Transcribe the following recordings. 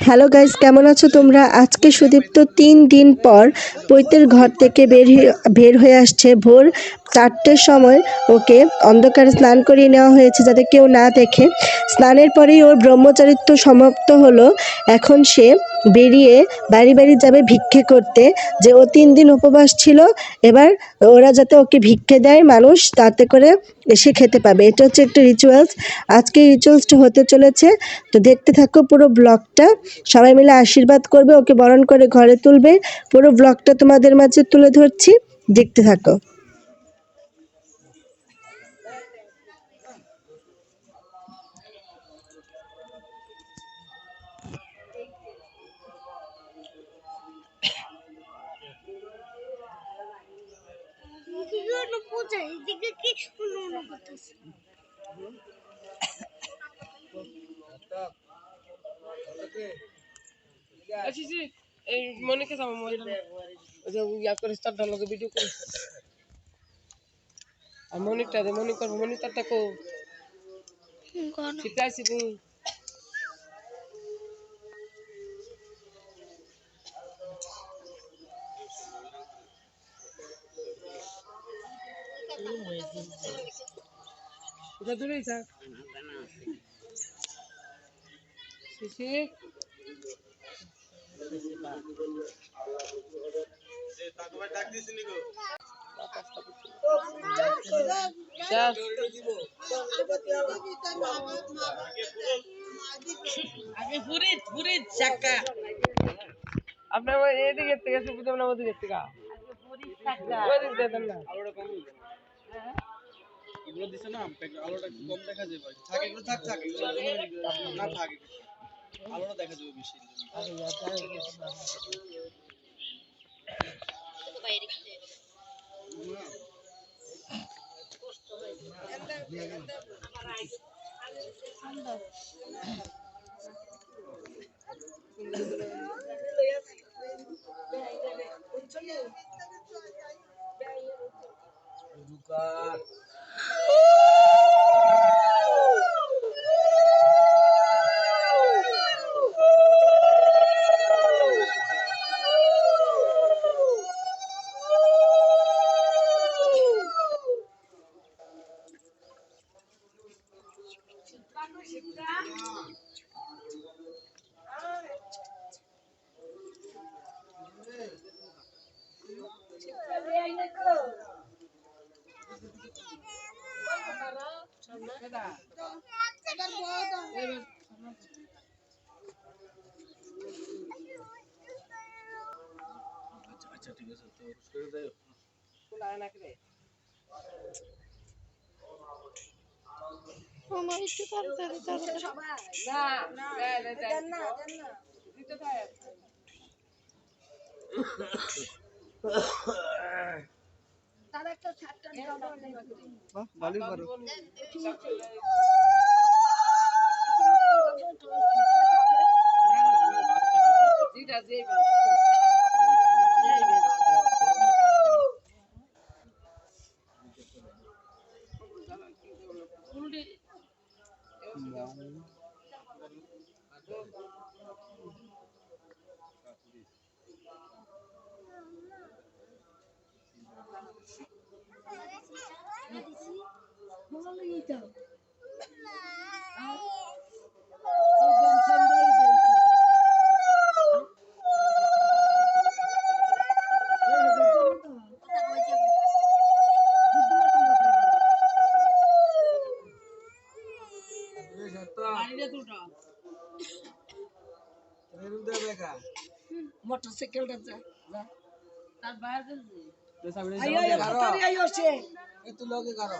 Hello guys কেমন আছো তোমরা? আজকে সুদীপ্ত তিন দিন পর পৈতের ঘর থেকে বের বের হয়ে আসছে ভোর চারটের সময় ওকে অন্ধকারে স্নান করিয়ে নেওয়া হয়েছে যাতে কেউ না দেখে। স্নানের পরেই ওর ব্রহ্মচারিত্ব সমাপ্ত হলো। এখন সে বেরিয়ে বাড়ি বাড়ি যাবে ভিক্ষে করতে। যে ও তিন দিন উপবাস ছিল, এবার ওরা যাতে ওকে ভিক্ষে দেয় মানুষ, তাতে করে এসে খেতে পাবে। এটা হচ্ছে একটা রিচুয়ালস আজকে রিচুয়ালসটা হতে চলেছে। তো দেখতে থাকো পুরো ব্লগটা সবাই মিলে আশীর্বাদ করবে, ওকে বরণ করে ঘরে তুলবে। পুরো ব্লগটা তোমাদের মাঝে তুলে ধরছি। দেখতে থাকো। বিভিন্ন পূজা এদিকে কি অন্য অন্য করতেছে আসিছি এই মনিকে যাব মনিটা ওই যে ইয়া করে তার লগে ভিডিও করে আর মনিকটা দে মনিক Yes. আগে ফুরিত ফুরিত চাকা আপনার ওই এদিকে থেকে সুবিধা না ওদিকে থেকে ওদিক দিয়ে দেন না এগুলো দিছে না, আলোটা একটু কম দেখা যাবে। থাকে, এগুলো থাক না, থাকে আলোটা দেখা যাবে Phật আমার একটু তাড়াতাড়ি দিতে থাকে বাহ ভালোই পারো যেটা Mama, you don't. মোটরসাইকেলটা যা তার বাইরে দিয়েছি একটু লগে কারও।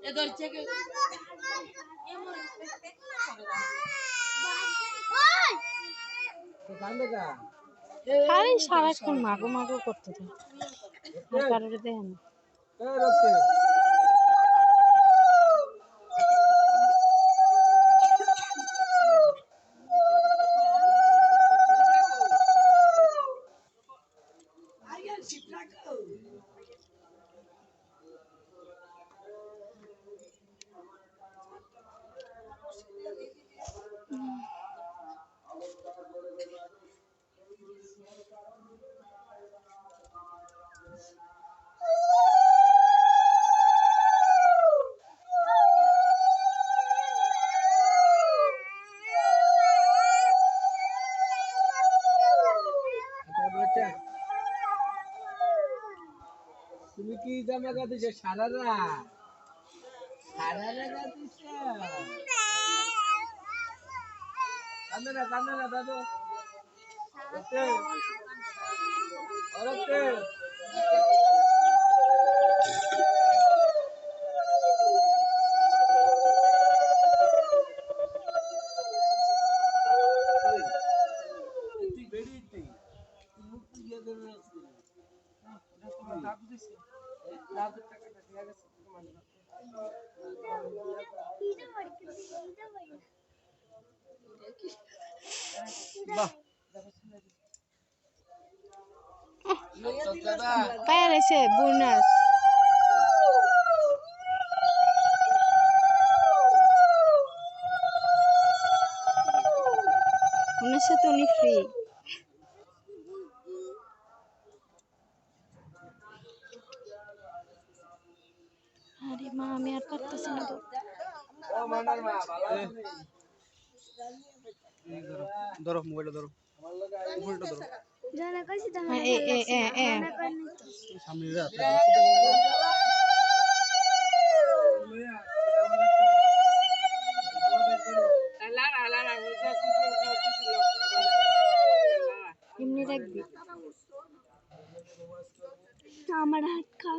এ ধরছে কে? আরে সারাক্ষণ মাগো মাগো করতে থাকে। আর কারোর দেখে কি জামা কাটিছে সারারা। সারারা কাটিছে কান্দে না কান্দে না দাদু। ওকে দাদুর টাকাটা দিয়ে গেছে তোমার আমি আর পারতেছি না তো। ও মানার মা ভালো এই ধরো মোবাইলটা উপরেটা সামনে এমনি রাখবি আমার হাত খাও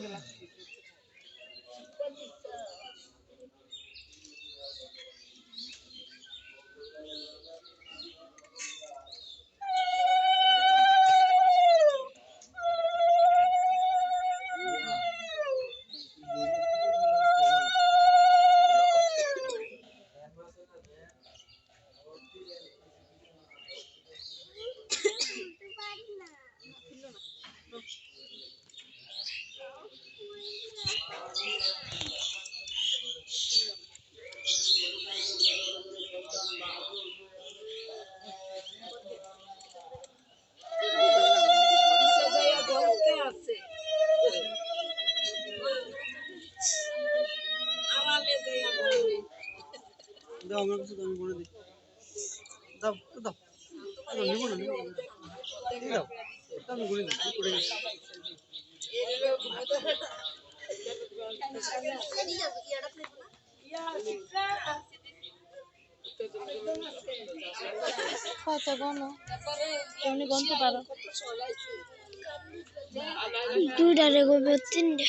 alhamdulillah. আমার কাছে আমি করে দিই দাও দাও নিবো না দাও আমি করে দিই করে দিই কত গণ তিনটে।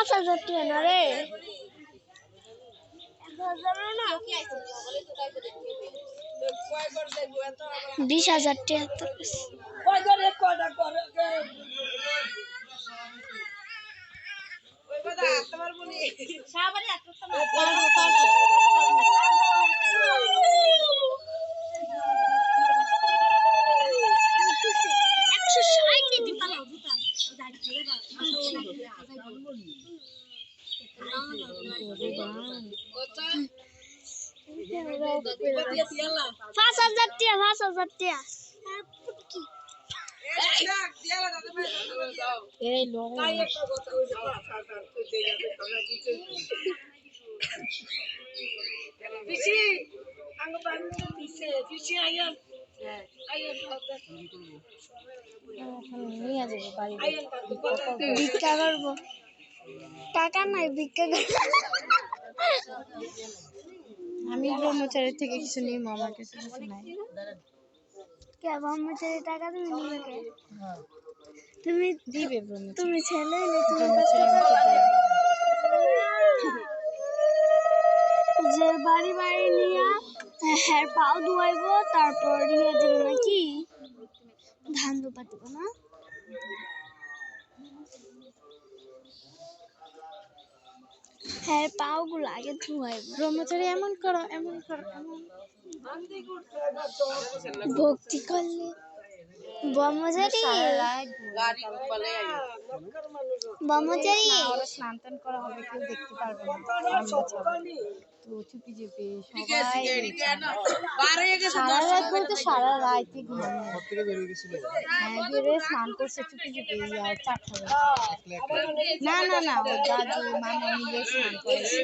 পাঁচ হাজার টাকা না রে বিশ হাজার টাকা তো একশো ষাট দিতে পারো পাঁচ হাজার টাকা পাঁচ হাজার টাকা এই লড়াই এখন নিয়ে যাব বাড়ি ভিক্ষা করব টাকা নাই ভিক্ষা আমি ব্রহ্মচারীর থেকে কিছু নিই আমার কাছে কিছু নাই। কে ব্রহ্মচারী টাকা তুমি নিবে কে? তুমি দিবে তুমি ছেলে হলে তুমি ব্রহ্মচারী যে বাড়ি বাড়ি নিয়ে হ্যাঁ পাও ধোয়াইব তারপর ইয়ে দেবো নাকি? ধান দোপা দেবো না? হ্যাঁ পাওগুলো আগে ধোয়াই ব্রহ্মচারী এমন করো এমন করো এমন ভক্তি করলে। ব্রহ্মচারী? ব্রহ্মচারী? স্নান করা হবে কেউ দেখতে পারবে না। তো চুপি চুপি সবাই সারা রাত বলতে সারা রাত ঘুমানো হয়ে বেরোয় স্নান করছে চুপি চুপি আর চারটা। না না না ও দাদু মামা মিলে স্নান করেছে।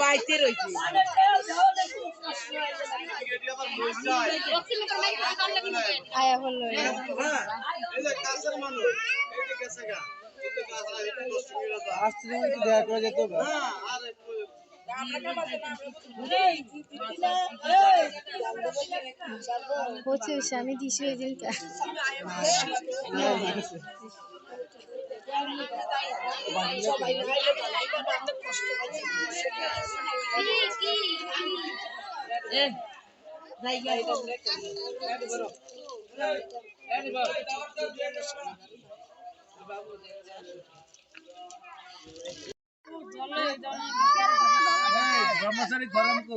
বাইতে রইছে। আয়া হলো একটু দেখা করা যেত। হচ্ছে হচ্ছে আমি দিছি ওই দিনটা ব্রহ্মচারী গরম কো।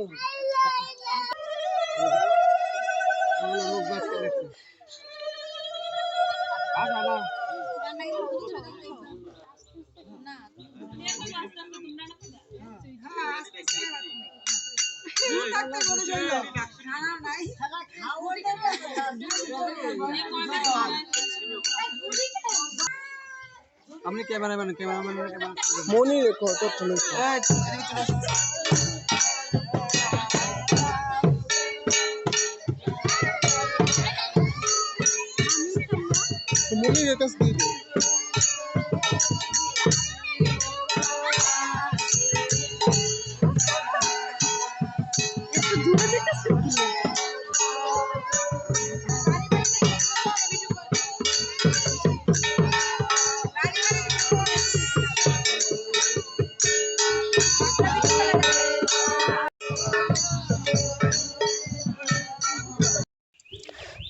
हमने camera man camera man Moni देखो तो चलो। तो मोनी देखो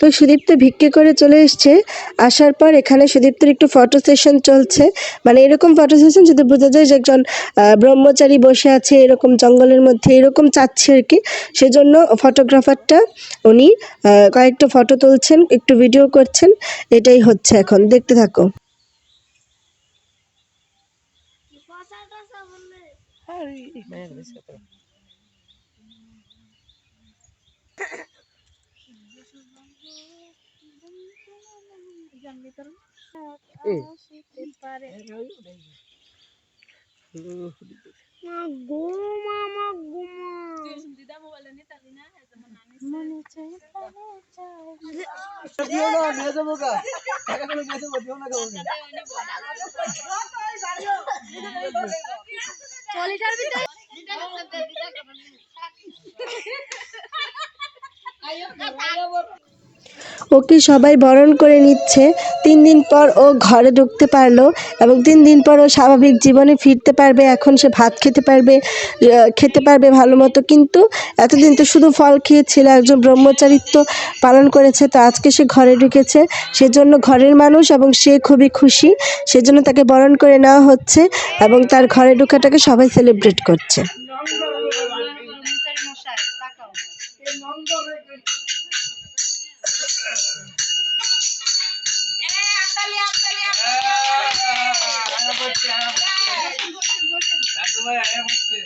তো সুদীপ্ত ভিক্ষে করে চলে এসছে। আসার পর এখানে সুদীপ্তর একটু ফটো সেশন চলছে। মানে এরকম ফটো সেশন যদি বোঝা যায় যে একজন আহ, ব্রহ্মচারী বসে আছে এরকম জঙ্গলের মধ্যে এরকম চাচ্ছে আর কি। সেজন্য ফটোগ্রাফারটা উনি কয়েকটা ফটো তুলছেন একটু ভিডিও করছেন। এটাই হচ্ছে এখন। দেখতে থাকো। কথা কথা বললে মা গো মামা গো মনে চাই প্রাণে চাই। দিও না নিয়ে যাব গা টাকা করে নিয়ে যাব দিও না কাউকে চলিটার ভিতরে। ওকে সবাই বরণ করে নিচ্ছে। তিন দিন পর ও ঘরে ঢুকতে পারল এবং তিন দিন পর ও স্বাভাবিক জীবনে ফিরতে পারবে। এখন সে ভাত খেতে পারবে খেতে পারবে ভালো মতো। কিন্তু এতদিন তো শুধু ফল খেয়েছিল, একজন ব্রহ্মচারিত্ব পালন করেছে, তো আজকে সে ঘরে ঢুকেছে। সেজন্য ঘরের মানুষ এবং সে খুবই খুশি। সেজন্য তাকে বরণ করে নেওয়া হচ্ছে এবং তার ঘরে ঢুকাটাকে সবাই সেলিব্রেট করছে। দাদু ভাই আয়া হচ্ছে